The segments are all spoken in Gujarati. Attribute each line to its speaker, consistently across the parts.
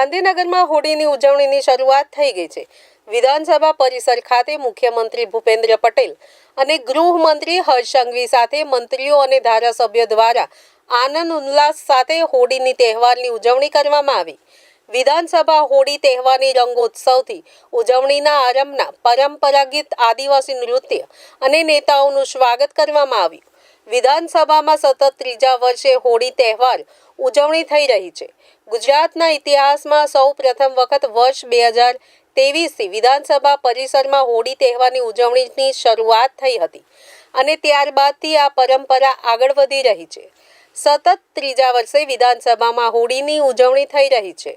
Speaker 1: ગાંધીનગરમાં હોળીની ઉજવણીની શરૂઆત થઈ ગઈ છે. વિધાનસભા પરિસર ખાતે મુખ્યમંત્રી ભૂપેન્દ્ર પટેલ અને ગૃહમંત્રી હર્ષ સંઘવી સાથે મંત્રીઓ અને ધારાસભ્યો દ્વારા આનંદ ઉલ્લાસ સાથે હોળીની તહેવારની ઉજવણી કરવામાં આવી. વિધાનસભા હોળી તહેવારની રંગોત્સવથી ઉજવણીના આરંભના પરંપરાગત આદિવાસી નૃત્ય અને નેતાઓનું સ્વાગત કરવામાં આવ્યું. વિધાનસભામાં સતત ત્રીજા વર્ષે હોળી તહેવાર ઉજવણી થઈ રહી છે. ગુજરાતના ઇતિહાસમાં સૌ પ્રથમ વખત વર્ષ બે હજાર તેવીસથી વિધાનસભા પરિસરમાં હોળી તહેવારની ઉજવણીની શરૂઆત થઈ હતી અને ત્યારબાદથી આ પરંપરા આગળ વધી રહી છે. સતત ત્રીજા વર્ષે વિધાનસભામાં હોળીની ઉજવણી થઈ રહી છે.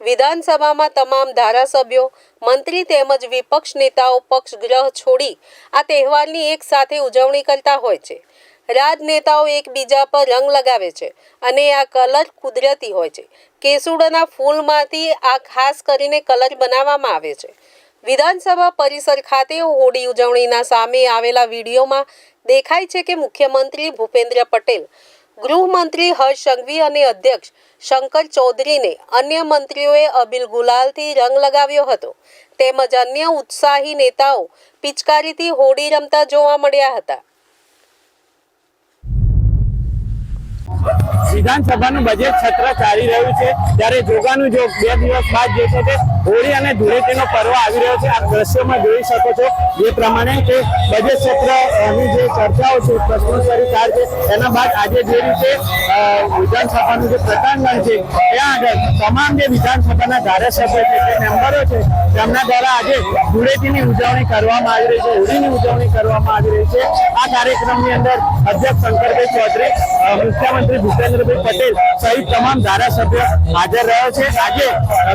Speaker 1: વિધાનસભામાં તમામ ધારાસભ્યો, મંત્રી તેમજ વિપક્ષ નેતાઓ પક્ષગ્રહ છોડી આ તહેવારની એક સાથે ઉજવણી કરતા હોય છે. રાજનેતાઓ એકબીજા પર રંગ લગાવે છે અને આ કલર કુદરતી હોય છે. કેસુડાના ફૂલમાંથી આ ખાસ કરીને કલર બનાવવામાં આવે છે. વિધાનસભા પરિસર ખાતે હોળી ઉજવણીના સામે આવેલા વિડીયોમાં દેખાય છે કે મુખ્યમંત્રી ભૂપેન્દ્ર પટેલ, ગૃહમંત્રી હર્ષ સંઘવી અને અધ્યક્ષ શંકર ચૌધરીને અન્ય મંત્રીઓએ અબિલ ગુલાલથી રંગ લગાવ્યો હતો. તેમજ અન્ય ઉત્સાહી નેતાઓ પિચકારીથી હોળી રમતા જોવા મળ્યા હતા.
Speaker 2: વિધાનસભાનું બજેટ સત્ર ચાલી રહ્યું છે. ત્યારે જોગાનું જો બે દિવસ બાદ જે છે તે હોળી અને ધૂળેટીનો પર્વ આવી રહ્યો છે. આપ દ્રશ્યોમાં જોઈ શકો છો જે પ્રમાણે કે બજેટ સત્રની જે ચર્ચાઓ છે પ્રશ્નોત્તરી ચાર છે, એના બાદ આજે જે રીતે વિધાનસભાનું જે પ્રતાંગણ છે, ત્યાં આગળ તમામ જે વિધાનસભાના ધારાસભ્યો છે, જે મેમ્બરો છે, તેમના દ્વારા આજે ધૂળેટીની ઉજવણી કરવામાં આવી રહી છે, હોળીની ઉજવણી કરવામાં આવી રહી છે. આ કાર્યક્રમની અંદર અધ્યક્ષ શંકરભાઈ ચૌધરી મુખ્યમંત્રી મુખ્યમંત્રી ભૂપેન્દ્રભાઈ પટેલ સહિત તમામ ધારાસભ્ય હાજર રહ્યો છે. આજે,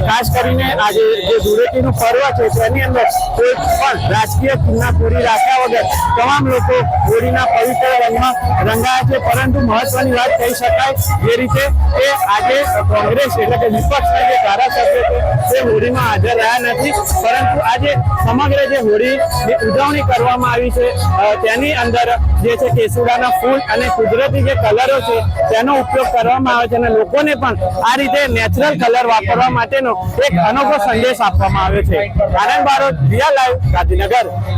Speaker 2: ખાસ કરીને આજે જે ધૂળેટીનું પર્વ છે, તેની અંદર કોઈ પણ રાજકીય કિન્નાખોરી રાખ્યા વગર તમામ લોકો હોળીના પવિત્ર રંગમાં રંગાયા છે. પરંતુ મહત્વની વાત કહી શકાય જે રીતે એ આજે કોંગ્રેસ એટલે કે વિપક્ષના જે ધારાસભ્ય છે, તે હોળીમાં હાજર રહ્યા નથી. પરંતુ આજે સમગ્ર જે હોળી ઉજવણી કરવામાં આવી છે તેની અંદર જે છે કેસુડાના ફૂલ અને કુદરતી જે કલરો છે, તેનો ઉપયોગ કરવામાં આવે છે અને લોકોને પણ આ રીતે નેચરલ કલર વાપરવા માટેનો એક અનોખો સંદેશ આપવામાં આવે છે. આનંદ બારોટ, રિયા લાઈવ, ગાંધીનગર.